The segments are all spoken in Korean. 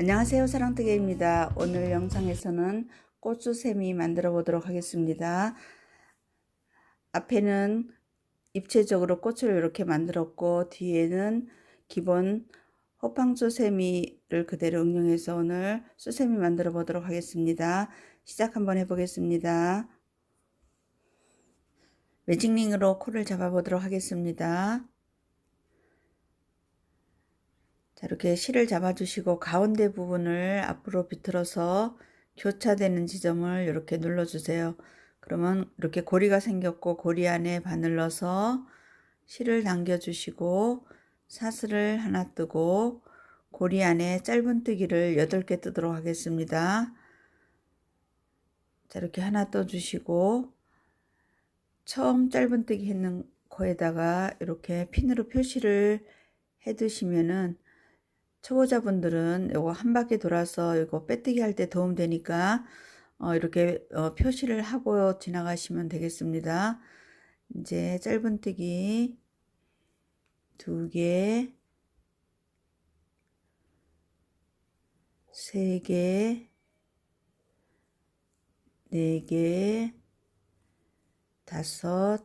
안녕하세요 사랑뜨개입니다. 오늘 영상에서는 고추세미 만들어 보도록 하겠습니다. 앞에는 입체적으로 꽃을 이렇게 만들었고 뒤에는 기본 호빵초 세미를 그대로 응용해서 오늘 수세미 만들어 보도록 하겠습니다. 시작 한번 해보겠습니다. 매직링으로 코를 잡아 보도록 하겠습니다 자, 이렇게 실을 잡아주시고 가운데 부분을 앞으로 비틀어서 교차되는 지점을 이렇게 눌러주세요. 그러면 이렇게 고리가 생겼고 고리 안에 바늘 넣어서 실을 당겨주시고 사슬을 하나 뜨고 고리 안에 짧은뜨기를 8개 뜨도록 하겠습니다. 자, 이렇게 하나 떠주시고 처음 짧은뜨기 했는 거에다가 이렇게 핀으로 표시를 해 두시면은 초보자분들은 요거 한 바퀴 돌아서 이거 빼뜨기 할 때 도움 되니까 어, 이렇게 어, 표시를 하고 지나가시면 되겠습니다. 이제 짧은뜨기 두 개, 세 개, 네 개, 다섯,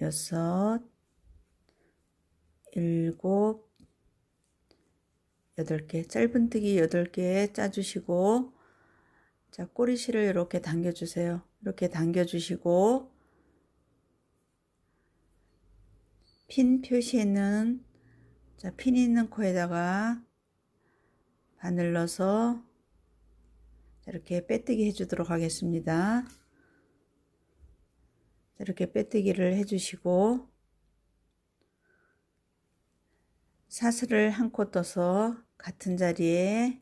여섯, 일곱, 8개 짧은뜨기 8개 짜주시고 자 꼬리실을 이렇게 당겨주세요 이렇게 당겨주시고 핀 표시에는 자, 핀 있는 코에다가 바늘 넣어서 이렇게 빼뜨기 해주도록 하겠습니다. 이렇게 빼뜨기를 해주시고 사슬을 한 코 떠서 같은 자리에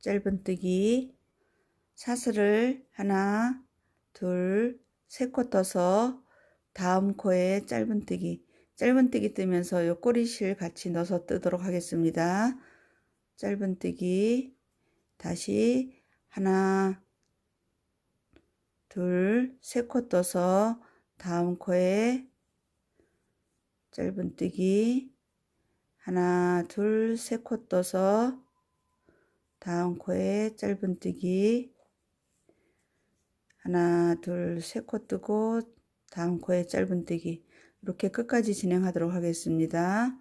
짧은뜨기 사슬을 하나 둘 세 코 떠서 다음 코에 짧은뜨기 짧은뜨기 뜨면서 요 꼬리실 같이 넣어서 뜨도록 하겠습니다. 짧은뜨기 다시 하나 둘 세 코 떠서 다음 코에 짧은뜨기 하나 둘 세 코 떠서 다음 코에 짧은뜨기 하나 둘 세 코 뜨고 다음 코에 짧은뜨기 이렇게 끝까지 진행하도록 하겠습니다.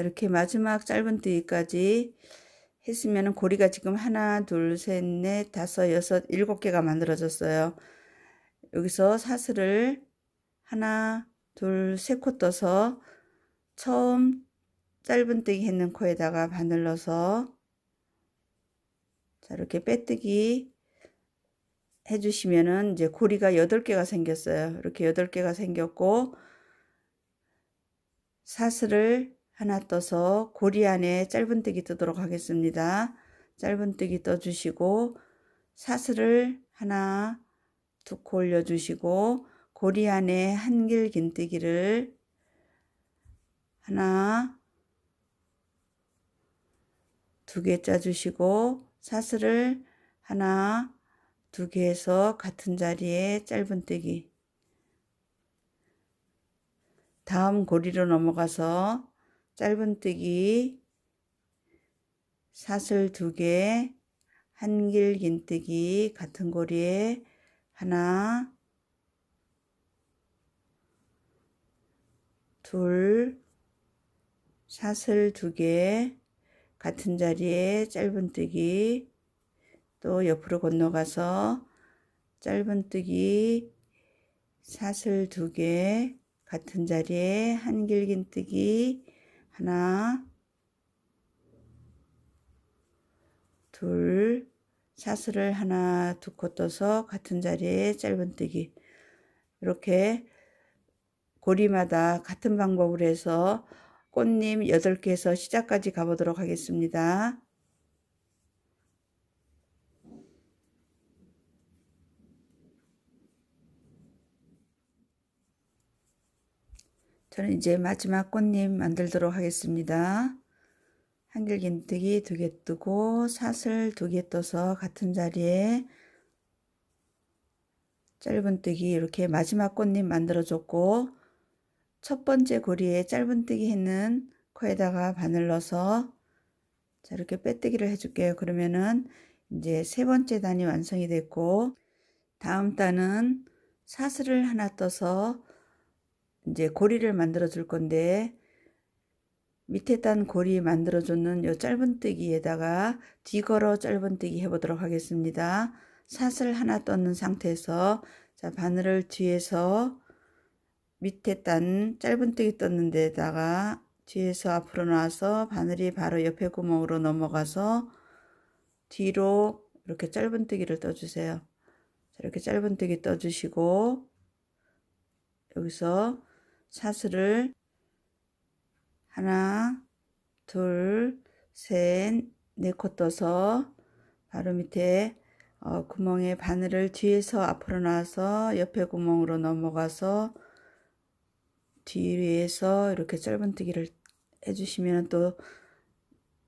자, 이렇게 마지막 짧은뜨기까지 했으면 고리가 지금 하나, 둘, 셋, 넷, 다섯, 여섯, 일곱 개가 만들어졌어요. 여기서 사슬을 하나, 둘, 세코 떠서 처음 짧은뜨기 했는 코에다가 바늘 넣어서 자, 이렇게 빼뜨기 해주시면은 이제 고리가 여덟 개가 생겼어요. 이렇게 여덟 개가 생겼고 사슬을 하나 떠서 고리 안에 짧은뜨기 뜨도록 하겠습니다. 짧은뜨기 떠주시고 사슬을 하나 두 코 올려주시고 고리 안에 한길 긴뜨기를 하나 두 개 짜주시고 사슬을 하나 두개 해서 같은 자리에 짧은뜨기 다음 고리로 넘어가서 짧은뜨기 사슬 두 개, 한길 긴뜨기 같은 고리에 하나, 둘, 사슬 두 개, 같은 자리에 짧은뜨기 또 옆으로 건너가서 짧은뜨기 사슬 두 개, 같은 자리에 한길 긴뜨기 하나, 둘, 사슬을 하나, 두 코 떠서 같은 자리에 짧은뜨기. 이렇게 고리마다 같은 방법으로 해서 꽃님 8개에서 시작까지 가보도록 하겠습니다. 저는 이제 마지막 꽃잎 만들도록 하겠습니다. 한길긴뜨기 두 개 뜨고 사슬 두 개 떠서 같은 자리에 짧은뜨기 이렇게 마지막 꽃잎 만들어 줬고 첫 번째 고리에 짧은뜨기 했는 코에다가 바늘 넣어서 자 이렇게 빼뜨기를 해줄게요. 그러면은 이제 세 번째 단이 완성이 됐고 다음 단은 사슬을 하나 떠서 이제 고리를 만들어 줄 건데 밑에 단 고리 만들어 줬는 요 짧은뜨기에다가 뒤걸어 짧은뜨기 해보도록 하겠습니다. 사슬 하나 떠는 상태에서 자 바늘을 뒤에서 밑에 단 짧은뜨기 떴는 데다가 뒤에서 앞으로 나와서 바늘이 바로 옆에 구멍으로 넘어가서 뒤로 이렇게 짧은뜨기를 떠주세요. 이렇게 짧은뜨기 떠주시고 여기서 사슬을 하나, 둘, 셋, 네 코 떠서 바로 밑에 어, 구멍에 바늘을 뒤에서 앞으로 나와서 옆에 구멍으로 넘어가서 뒤에서 이렇게 짧은뜨기를 해주시면 또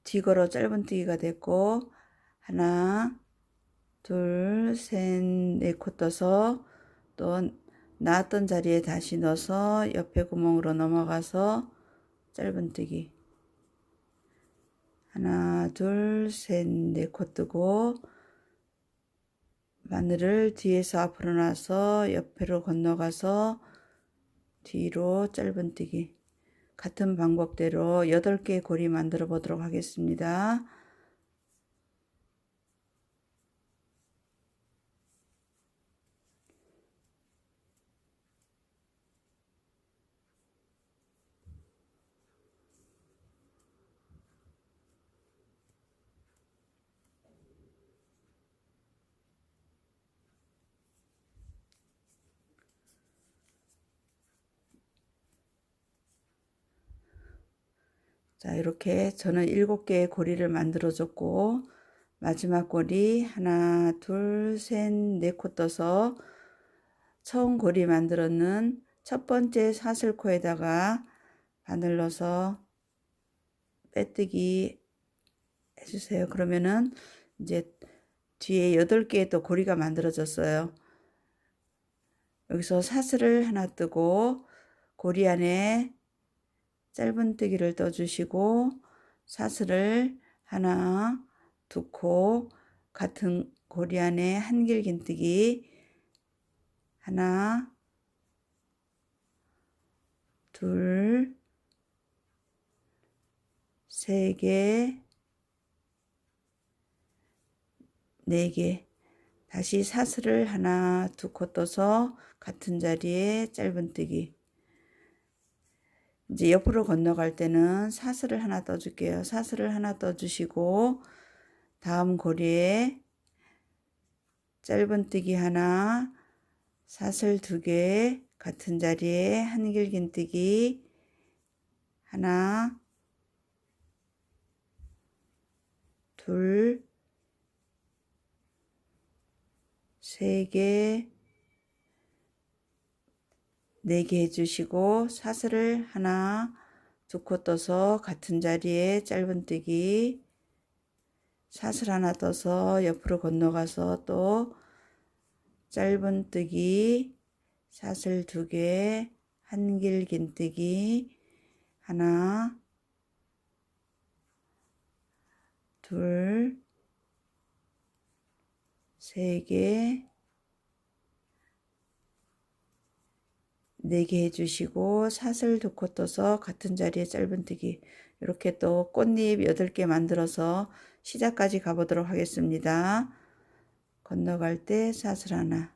뒤걸어 짧은뜨기가 됐고 하나 둘, 셋, 네 코 떠서 또 나왔던 자리에 다시 넣어서 옆에 구멍으로 넘어가서 짧은뜨기 하나, 둘, 셋, 네코 뜨고 바늘을 뒤에서 앞으로 놔서 옆으로 건너가서 뒤로 짧은뜨기 같은 방법대로 8개의 고리 만들어 보도록 하겠습니다. 자, 이렇게 저는 일곱 개의 고리를 만들어 줬고, 마지막 고리 하나, 둘, 셋, 네코 떠서 처음 고리 만들었는 첫 번째 사슬코에다가 바늘 넣어서 빼뜨기 해주세요. 그러면은 이제 뒤에 여덟 개의 또 고리가 만들어졌어요. 여기서 사슬을 하나 뜨고 고리 안에 짧은뜨기를 떠주시고 사슬을 하나 두 코 같은 고리 안에 한길긴뜨기 하나 둘 세 개, 네 개. 다시 사슬을 하나, 두 코 떠서 같은 자리에 짧은뜨기. 이제 옆으로 건너갈 때는 사슬을 하나 떠줄게요. 사슬을 하나 떠주시고 다음 고리에 짧은뜨기 하나, 사슬 두 개, 같은 자리에 한길긴뜨기 하나, 둘, 세 개, 4개 해주시고 사슬을 하나 두 코 떠서 같은 자리에 짧은뜨기 사슬 하나 떠서 옆으로 건너가서 또 짧은뜨기 사슬 두 개 한길 긴뜨기 하나 둘 세 개, 4개 해주시고 사슬 두 코 떠서 같은 자리에 짧은뜨기 이렇게 또 꽃잎 8개 만들어서 시작까지 가보도록 하겠습니다. 건너갈 때 사슬 하나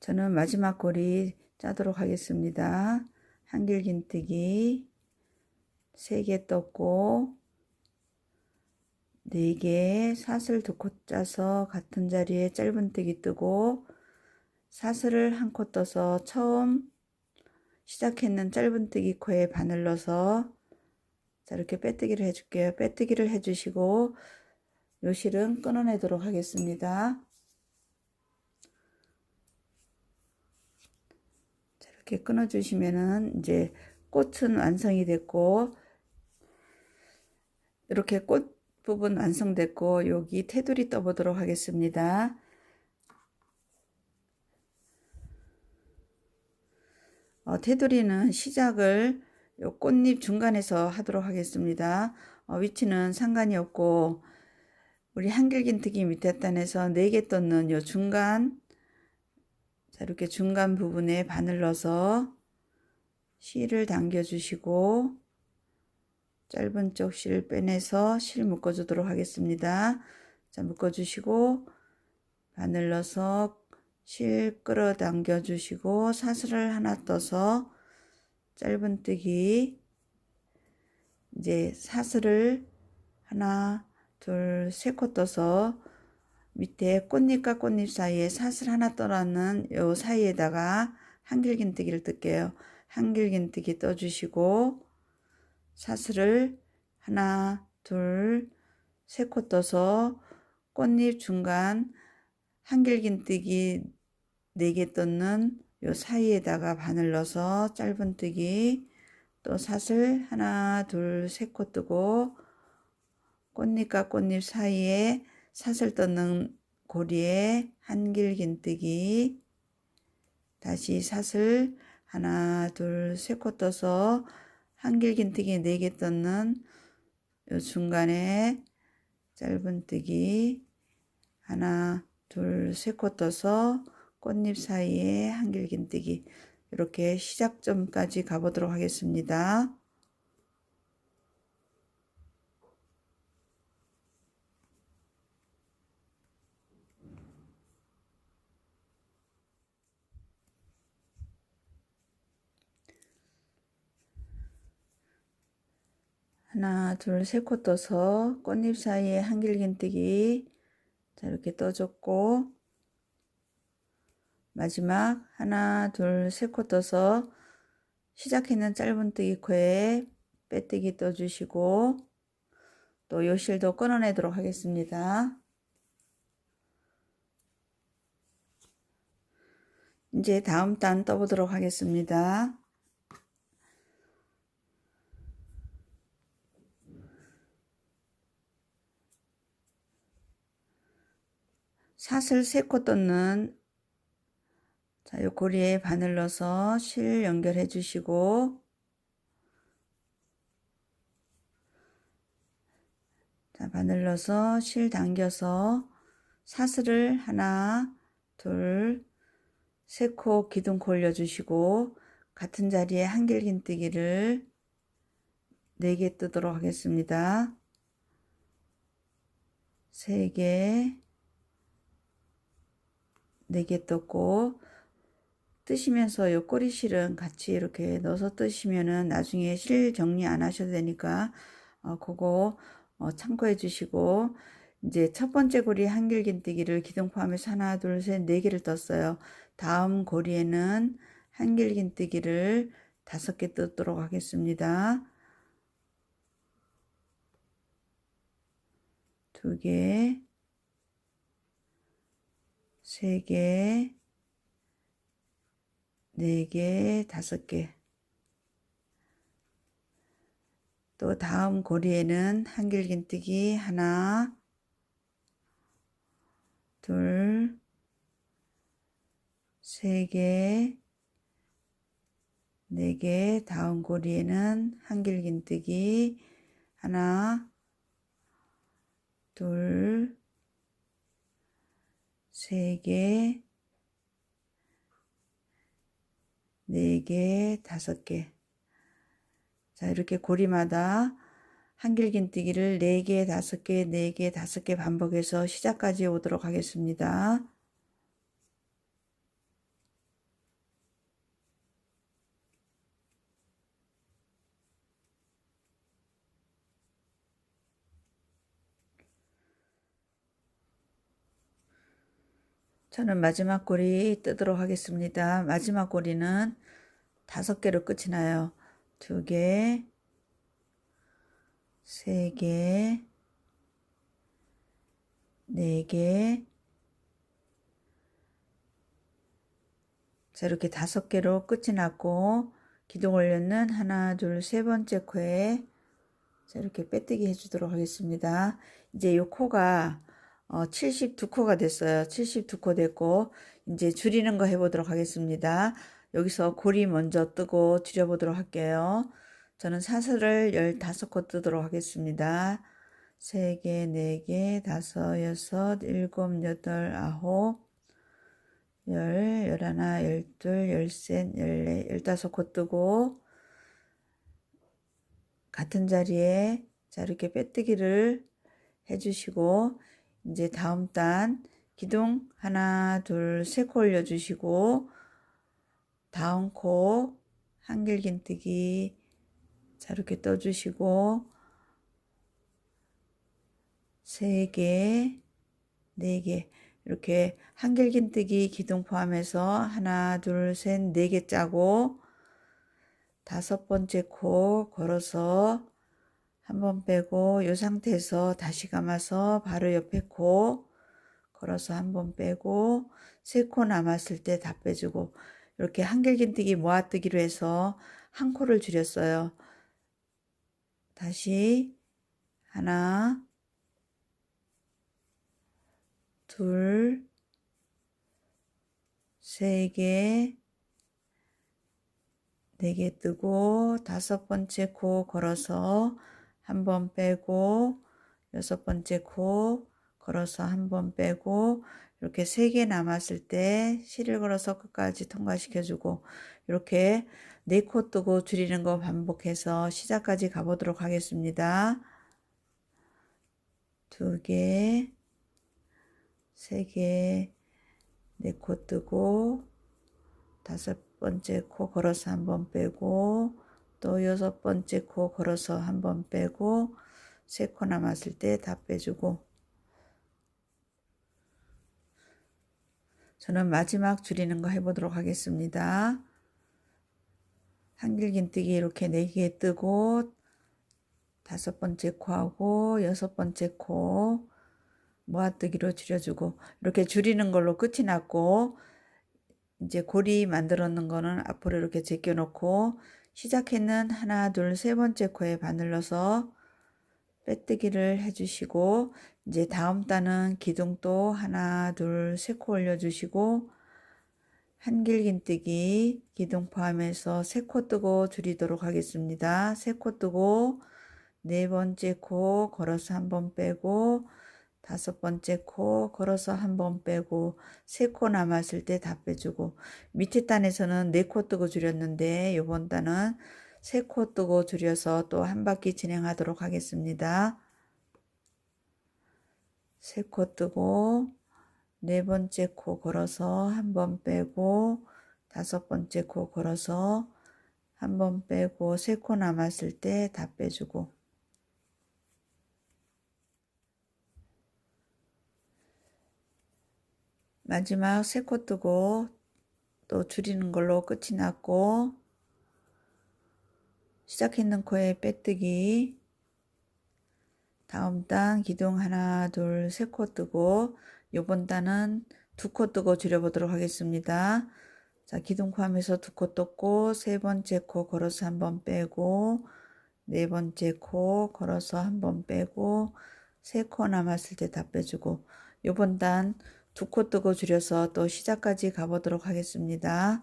저는 마지막 고리 짜도록 하겠습니다. 한길긴뜨기 3개 떴고 4개 사슬 두 코 짜서 같은 자리에 짧은뜨기 뜨고 사슬을 한 코 떠서 처음 시작했는 짧은뜨기 코에 바늘 넣어서 자 이렇게 빼뜨기를 해줄게요. 빼뜨기를 해주시고 요 실은 끊어내도록 하겠습니다. 이렇게 끊어 주시면은 이제 꽃은 완성이 됐고 이렇게 꽃 부분 완성됐고 여기 테두리 떠보도록 하겠습니다. 어, 테두리는 시작을 요 꽃잎 중간에서 하도록 하겠습니다. 어, 위치는 상관이 없고 우리 한길긴뜨기 밑에 단에서 4개 떴는 요 중간 자 이렇게 중간 부분에 바늘 넣어서 실을 당겨 주시고 짧은 쪽실 빼내서 실 묶어 주도록 하겠습니다. 자 묶어 주시고 바늘 넣어서 실 끌어당겨 주시고 사슬을 하나 떠서 짧은뜨기 이제 사슬을 하나 둘 세 코 떠서 밑에 꽃잎과 꽃잎 사이에 사슬 하나 떠놨는 요 사이에다가 한길긴뜨기를 뜰게요. 한길긴뜨기 떠주시고 사슬을 하나 둘 세 코 떠서 꽃잎 중간 한길긴뜨기 4개 떴는 요 사이에다가 바늘 넣어서 짧은뜨기 또 사슬 하나 둘 세 코 뜨고 꽃잎과 꽃잎 사이에 사슬 떴는 고리에 한길긴뜨기 다시 사슬 하나 둘 세 코 떠서 한길긴뜨기 4개 떴는 요 중간에 짧은뜨기 하나 둘 세 코 떠서 꽃잎 사이에 한길긴뜨기 이렇게 시작점까지 가보도록 하겠습니다. 하나 둘 세 코 떠서 꽃잎 사이에 한길긴뜨기 자 이렇게 떠줬고 마지막 하나 둘 세 코 떠서 시작했는 짧은뜨기 코에 빼뜨기 떠주시고 또 요실도 끊어내도록 하겠습니다. 이제 다음 단 떠보도록 하겠습니다. 사슬 세코 떴는 자, 요 고리에 바늘 넣어서 실 연결해 주시고 자, 바늘 넣어서 실 당겨서 사슬을 하나, 둘, 세 코 기둥 올려 주시고 같은 자리에 한길긴뜨기를 4개 뜨도록 하겠습니다. 3개 4개 떴고 뜨시면서 요 꼬리실은 같이 이렇게 넣어서 뜨시면은 나중에 실 정리 안 하셔도 되니까 어, 그거 어, 참고해 주시고 이제 첫 번째 고리 한길긴뜨기를 기둥 포함해서 하나 둘 셋 네 개를 떴어요. 다음 고리에는 한길긴뜨기를 다섯 개 뜯도록 하겠습니다. 두 개, 세 개, 네 개, 다섯 개. 또 다음 고리에는 한길긴뜨기 하나, 둘, 세 개, 네 개, 다음 고리에는 한길긴뜨기 하나, 둘, 세 개, 네 개, 다섯 개. 자, 이렇게 고리마다 한길긴뜨기를 네 개, 다섯 개, 네 개, 다섯 개 반복해서 시작까지 오도록 하겠습니다. 저는 마지막 고리 뜨도록 하겠습니다. 마지막 고리는 다섯 개로 끝이 나요. 두 개, 세 개, 네 개, 자, 이렇게 다섯 개로 끝이 났고, 기둥 올렸는 하나, 둘, 세 번째 코에 자, 이렇게 빼뜨기 해주도록 하겠습니다. 이제 이 코가 어, 72코가 됐어요. 72코 됐고, 이제 줄이는 거 해보도록 하겠습니다. 여기서 고리 먼저 뜨고 줄여보도록 할게요. 저는 사슬을 15코 뜨도록 하겠습니다. 3개, 4개, 5, 6, 7, 8, 9, 열, 열하나, 열둘, 열셋, 열네, 열다섯 코 뜨고 같은 자리에 자 이렇게 빼뜨기를 해주시고 이제 다음 단 기둥 하나, 둘, 세 코 올려주시고 다음 코 한길긴뜨기 자 이렇게 떠주시고 세 개, 네 개 이렇게 한길긴뜨기 기둥 포함해서 하나, 둘, 셋, 네 개 짜고 다섯 번째 코 걸어서 한 번 빼고 이 상태에서 다시 감아서 바로 옆에 코 걸어서 한 번 빼고 세 코 남았을 때 다 빼주고 이렇게 한길긴뜨기 모아뜨기로 해서 한 코를 줄였어요. 다시 하나 둘, 세 개, 네 개 뜨고 다섯 번째 코 걸어서 한 번 빼고 여섯 번째 코 걸어서 한 번 빼고 이렇게 세 개 남았을 때 실을 걸어서 끝까지 통과시켜 주고 이렇게 네 코 뜨고 줄이는 거 반복해서 시작까지 가보도록 하겠습니다. 두 개, 세 개, 네 코 뜨고 다섯 번째 코 걸어서 한 번 빼고 또 여섯 번째 코 걸어서 한 번 빼고 세 코 남았을 때 다 빼주고 저는 마지막 줄이는 거 해보도록 하겠습니다. 한길긴뜨기 이렇게 네개 뜨고 다섯 번째 코하고 여섯 번째 코 모아뜨기로 줄여주고 이렇게 줄이는 걸로 끝이 났고 이제 고리 놓은 거는 앞으로 이렇게 제껴 놓고 시작했는 하나 둘 세 번째 코에 바늘러서 빼뜨기를 해주시고 이제 다음 단은 기둥도 하나 둘 세 코 올려주시고 한길긴뜨기 기둥 포함해서 세 코 뜨고 줄이도록 하겠습니다. 세 코 뜨고 네 번째 코 걸어서 한 번 빼고 다섯 번째 코 걸어서 한 번 빼고 세 코 남았을 때 다 빼주고 밑에 단에서는 네 코 뜨고 줄였는데 이번 단은 세 코 뜨고 줄여서 또 한 바퀴 진행하도록 하겠습니다. 세 코 뜨고 네 번째 코 걸어서 한 번 빼고 다섯 번째 코 걸어서 한 번 빼고 세 코 남았을 때 다 빼주고 마지막 세 코 뜨고 또 줄이는 걸로 끝이 났고 시작했는 코에 빼뜨기 다음 단 기둥 하나 둘 세 코 뜨고 요번 단은 두 코 뜨고 줄여보도록 하겠습니다. 자 기둥 포함해서 두 코 떴고 세 번째 코 걸어서 한 번 빼고 네 번째 코 걸어서 한 번 빼고 세 코 남았을 때 다 빼주고 요번 단 두 코 뜨고 줄여서 또 시작까지 가보도록 하겠습니다.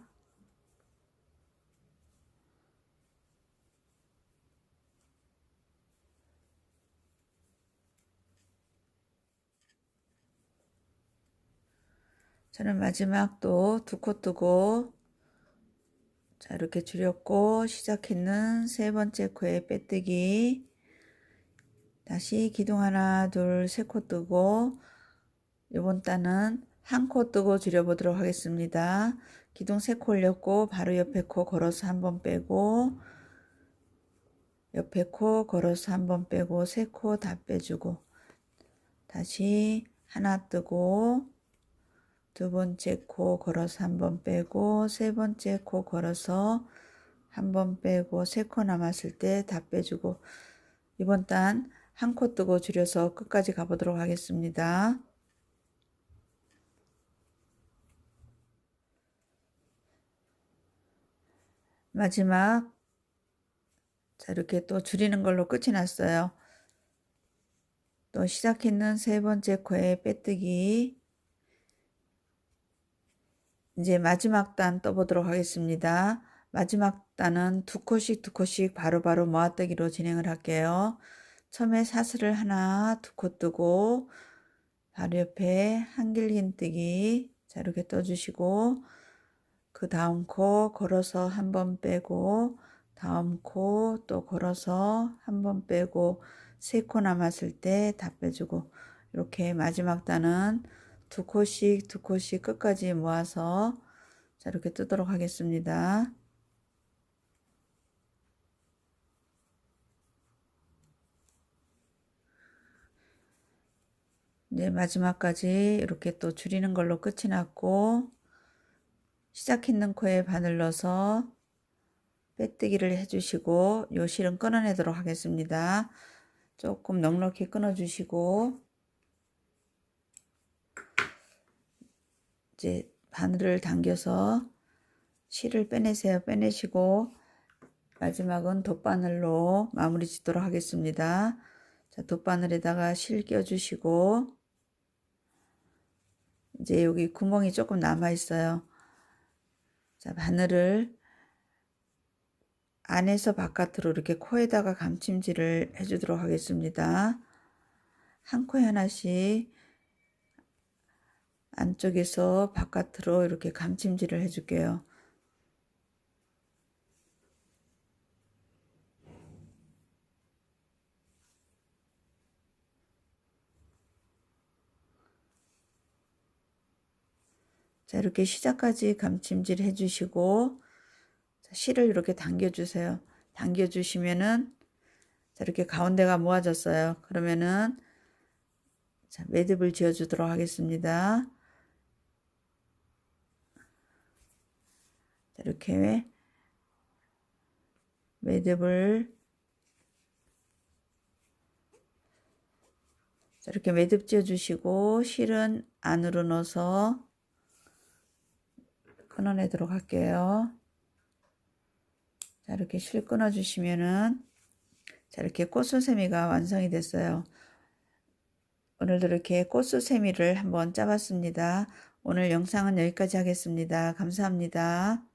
저는 마지막 또 두 코 뜨고 자 이렇게 줄였고 시작했는 세 번째 코에 빼뜨기 다시 기둥 하나 둘 세 코 뜨고 이번 단은 한 코 뜨고 줄여보도록 하겠습니다. 기둥 세 코 올렸고 바로 옆에 코 걸어서 한 번 빼고 옆에 코 걸어서 한 번 빼고 세 코 다 빼주고 다시 하나 뜨고 두 번째 코 걸어서 한 번 빼고 세 번째 코 걸어서 한 번 빼고 세 코 남았을 때 다 빼주고 이번 단 한 코 뜨고 줄여서 끝까지 가보도록 하겠습니다. 마지막 자 이렇게 또 줄이는 걸로 끝이 났어요. 또 시작했는 세 번째 코에 빼뜨기 이제 마지막 단 떠보도록 하겠습니다. 마지막 단은 두 코씩 두 코씩 바로바로 모아뜨기로 진행을 할게요. 처음에 사슬을 하나 두 코 뜨고 바로 옆에 한길긴 뜨기 자 이렇게 떠주시고 그 다음 코 걸어서 한 번 빼고 다음 코 또 걸어서 한 번 빼고 세 코 남았을 때 다 빼주고 이렇게 마지막 단은 두 코씩 두 코씩 끝까지 모아서 자 이렇게 뜨도록 하겠습니다. 이제 마지막까지 이렇게 또 줄이는 걸로 끝이 났고 시작했는 코에 바늘 넣어서 빼뜨기를 해주시고 요 실은 끊어내도록 하겠습니다. 조금 넉넉히 끊어주시고 이제 바늘을 당겨서 실을 빼내세요. 빼내시고 마지막은 돗바늘로 마무리 짓도록 하겠습니다. 자, 돗바늘에다가 실 껴주시고 이제 여기 구멍이 조금 남아 있어요. 자, 바늘을 안에서 바깥으로 이렇게 코에다가 감침질을 해주도록 하겠습니다. 한 코에 하나씩 안쪽에서 바깥으로 이렇게 감침질을 해줄게요. 자, 이렇게 시작까지 감침질 해주시고, 자, 실을 이렇게 당겨주세요. 당겨주시면은, 자, 이렇게 가운데가 모아졌어요. 그러면은, 자, 매듭을 지어주도록 하겠습니다. 자, 이렇게 매듭을 자, 이렇게 매듭 지어주시고, 실은 안으로 넣어서 끊어내도록 할게요. 자, 이렇게 실 끊어주시면은, 자, 이렇게 꽃수세미가 완성이 됐어요. 오늘도 이렇게 꽃수세미를 한번 짜봤습니다. 오늘 영상은 여기까지 하겠습니다. 감사합니다.